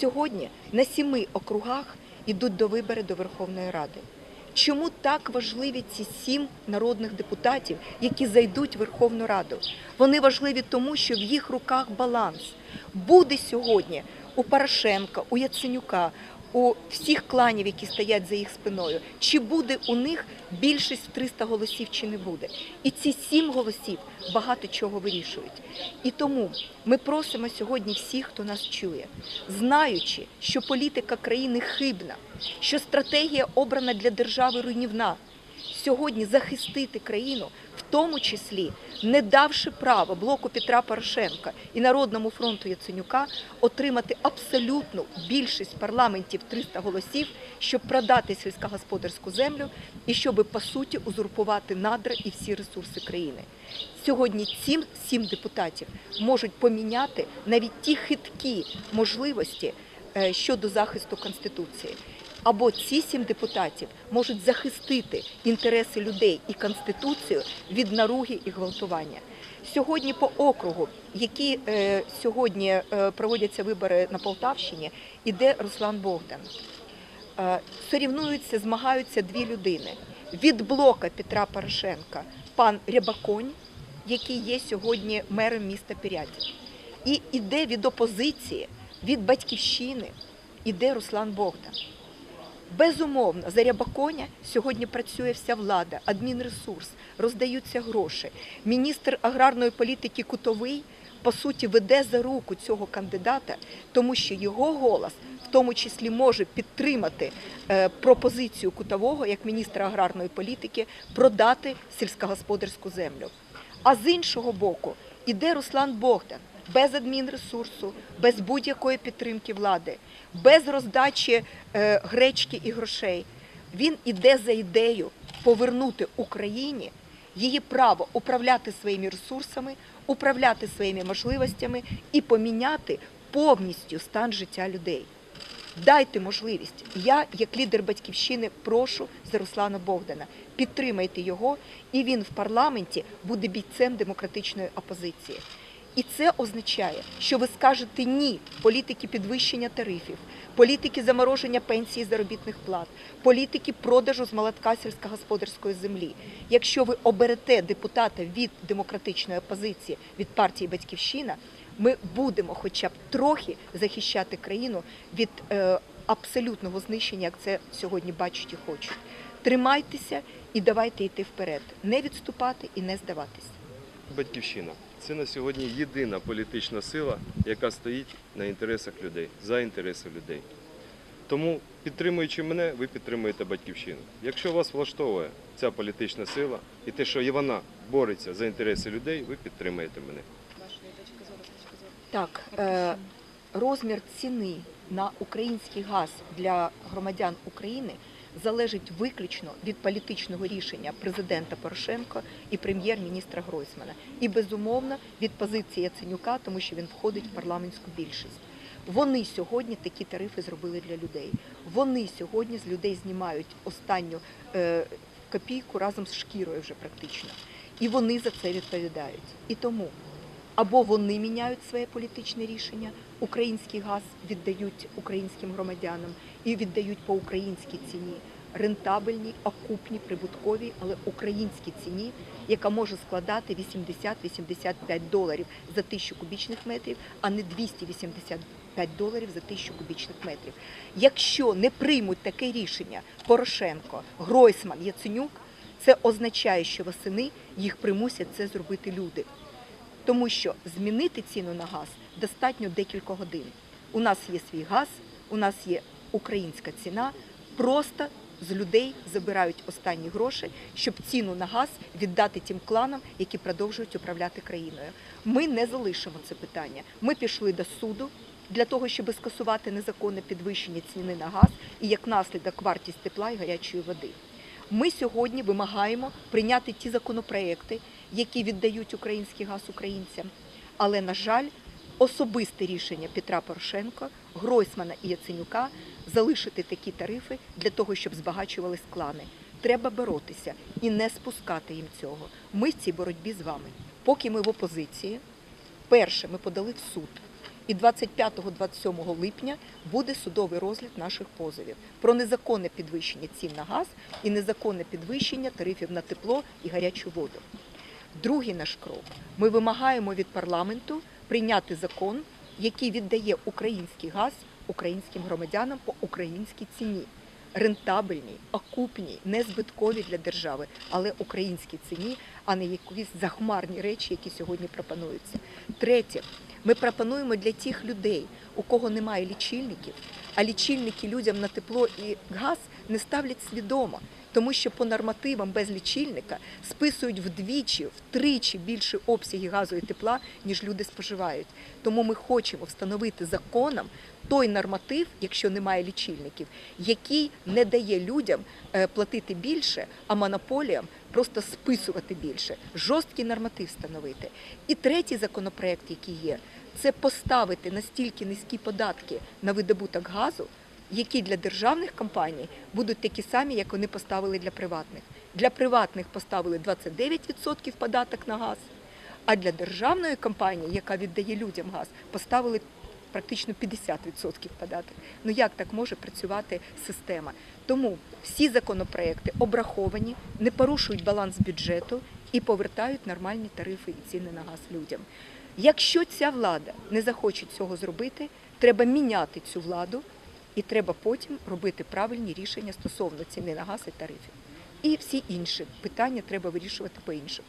Сьогодні на сіми округах йдуть до вибори до Верховної Ради. Чому так важливі ці сім народних депутатів, які зайдуть в Верховну Раду? Вони важливі тому, що в їх руках баланс. Буде сьогодні у Порошенка, у Яценюка, у всіх кланів, які стоять за їх спиною, чи буде у них більшість в 300 голосів, чи не буде. І ці сім голосів багато чого вирішують. І тому ми просимо сьогодні всіх, хто нас чує, знаючи, що політика країни хибна, що стратегія обрана для держави руйнівна, сьогодні захистити країну, тому числі не давши право блоку Петра Порошенка і Народному фронту Яценюка отримати абсолютну більшість в парламенті 300 голосів, щоб продати сільськогосподарську землю і щоб по суті узурпувати надра і всі ресурси країни. Сьогодні ці сім депутатів можуть поміняти навіть ті хиткі можливості щодо захисту конституції. Або ці сім депутатів можуть захистити інтереси людей і конституцію від наруги і гвалтування. Сьогодні по округу, які е, сьогодні е, проводяться вибори на Полтавщині, іде Руслан Богдан. Е, сорівнуються, змагаються дві людини. Від блока Петра Порошенка пан Рябаконь, який є сьогодні мером міста Пірятів. І іде від опозиції, від батьківщини, іде Руслан Богдан. Безумовно, за Рябаконя сьогодні працює вся влада, адмінресурс, роздаються гроші. Міністр аграрної політики Кутовий по суті веде за руку цього кандидата, тому що його голос в тому числі може підтримати е, пропозицію Кутового як міністра аграрної політики продати сільськогосподарську землю. А з іншого боку іде Руслан Богдан без адмінресурсу, без будь-якої підтримки влади, без роздачі е, гречки і грошей. Він іде за ідею повернути Україні її право управляти своїми ресурсами, управляти своїми можливостями і поміняти повністю стан життя людей. Дайте можливість. Я, як лідер батьківщини, прошу за Руслана Богдана. Підтримайте його, і він в парламенті буде бійцем демократичної опозиції. І це означає, що ви скажете ні політики підвищення тарифів, політики замороження пенсій і заробітних плат, політики продажу з молотка сільськогосподарської землі. Якщо ви оберете депутата від демократичної опозиції від партії Батьківщина, ми будемо хоча б трохи захищати країну від е, абсолютного знищення, як це сьогодні бачать і хочуть. Тримайтеся і давайте йти вперед, не відступати і не здаватися. Батьківщина це на сьогодні єдина політична сила, яка стоїть на інтересах людей, за інтереси людей. Тому, підтримуючи мене, ви підтримуєте батьківщину. Якщо вас влаштовує ця політична сила і те, що вона бореться за інтереси людей, ви підтримуєте мене. Так, е, розмір ціни на український газ для громадян України залежить виключно від політичного рішення президента Порошенка і прем'єр-міністра Гройсмана. І безумовно від позиції Яценюка, тому що він входить в парламентську більшість. Вони сьогодні такі тарифи зробили для людей. Вони сьогодні з людей знімають останню е, копійку разом з шкірою вже практично. І вони за це відповідають. І тому або вони міняють своє політичне рішення, український газ віддають українським громадянам і віддають по українській ціні рентабельній, окупній, прибутковій, але українській ціні, яка може складати 80-85 доларів за тисячу кубічних метрів, а не 285 доларів за тисячу кубічних метрів. Якщо не приймуть таке рішення Порошенко, Гройсман, Яценюк, це означає, що восени їх примусять це зробити люди тому що змінити ціну на газ достатньо декілька годин. У нас є свій газ, у нас є українська ціна. Просто з людей забирають останні гроші, щоб ціну на газ віддати тим кланам, які продовжують управляти країною. Ми не залишимо це питання. Ми пішли до суду. Для того щоб скасувати незаконне підвищення ціни на газ і як наслідок вартість тепла і гарячої води. Ми сьогодні вимагаємо прийняти ті законопроекти, які віддають український газ українцям. Але, на жаль, особисте рішення Петра Порошенка, Гройсмана і Яценюка залишити такі тарифи для того, щоб збагачувались клани. Треба боротися і не спускати їм цього. Ми в цій боротьбі з вами. Поки ми в опозиції, перше, ми подали в суд І 25-27 липня буде судовий розгляд наших позовів про незаконне підвищення цін на газ і незаконне підвищення тарифів на тепло і гарячу воду. Другий наш крок. Ми вимагаємо від парламенту прийняти закон, який віддає український газ українським громадянам по українській ціні. Рентабельній, окупній, не збиткові для держави, але українській ціні, а не якісь захмарні речі, які сьогодні пропонуються. Третє, ми пропонуємо для тих людей, у кого немає лічильників, а лічильники людям на тепло і газ не ставлять свідомо, тому що по нормативам без лічильника списують вдвічі, втричі більше обсяги газу і тепла, ніж люди споживають. Тому ми хочемо встановити законом той норматив, якщо немає лічильників, який не дає людям е, платити більше, а монополіям просто списувати більше. Жорсткий норматив встановити. І третій законопроект, який є, це поставити настільки низькі податки на видобуток газу, які для державних компаній будуть такі самі, як вони поставили для приватних. Для приватних поставили 29% податок на газ, а для державної компанії, яка віддає людям газ, поставили практично 50% податок. Ну як так може працювати система? Тому всі законопроекти обраховані, не порушують баланс бюджету і повертають нормальні тарифи і ціни на газ людям. Якщо ця влада не захоче цього зробити, треба міняти цю владу і треба потім робити правильні рішення стосовно ціни на газ і тарифів. І всі інші питання треба вирішувати по-іншому.